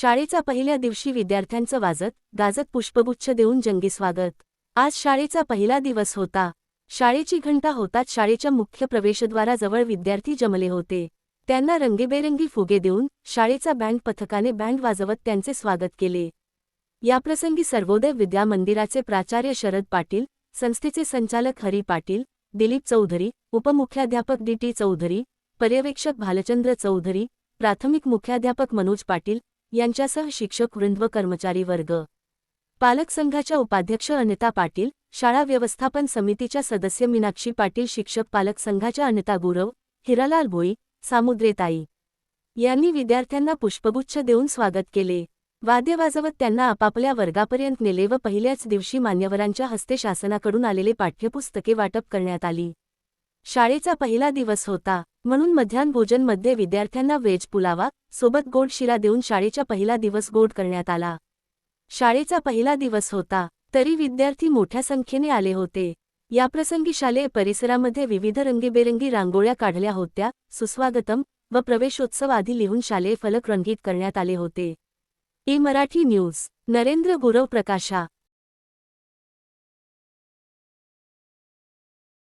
शाळेचा पहिल्या दिवशी विद्यार्थ्यांचं वाजत गाजत पुष्पगुच्छ देऊन जंगी स्वागत. आज शाळेचा पहिला दिवस होता. शाळेची घंटा होताच शाळेच्या मुख्य प्रवेशद्वाराजवळ विद्यार्थी जमले होते. त्यांना रंगीबेरंगी फुगे देऊन शाळेचा बँड पथकाने बँड वाजवत त्यांचे स्वागत केले. याप्रसंगी सर्वोदय विद्या मंदिराचे प्राचार्य शरद पाटील संस्थेचे संचालक हरी पाटील दिलीप चौधरी उपमुख्याध्यापक डी टी चौधरी पर्यवेक्षक भालचंद्र चौधरी प्राथमिक मुख्याध्यापक मनोज पाटील यांच्यासह शिक्षक वृंद व कर्मचारी वर्ग पालक संघाच्या उपाध्यक्ष अनिता पाटील शाळा व्यवस्थापन समितीच्या सदस्य मीनाक्षी पाटील शिक्षक पालक संघाच्या अनिता गुरव हिरालाल भोई सामुद्रेताई यांनी विद्यार्थ्यांना पुष्पगुच्छ देऊन स्वागत केले. वाद्य वाजवत त्यांना आपापल्या वर्गापर्यंत नेले व पहिल्याच दिवशी मान्यवरांच्या हस्ते शासनाकडून आलेले पाठ्यपुस्तके वाटप करण्यात आली. शाळेचा पहिला दिवस होता. म्हणून मध्यान्ह भोजनमध्ये विद्यार्थ्यांना वेज पुलावा सोबत गोड शिरा देऊन शाळेचा पहिला दिवस गोड करण्यात आला. शाळेचा पहिला दिवस होता. तरी विद्यार्थी मोठ्या संख्येने आले होते. याप्रसंगी शालेय परिसरामध्ये विविध रंगीबेरंगी रांगोळ्या काढल्या होत्या. सुस्वागतम व प्रवेशोत्सव आधी लिहून शालेय फलक रंगीत करण्यात आले होते. E Marathi news. Narendra Gurav Prakasha.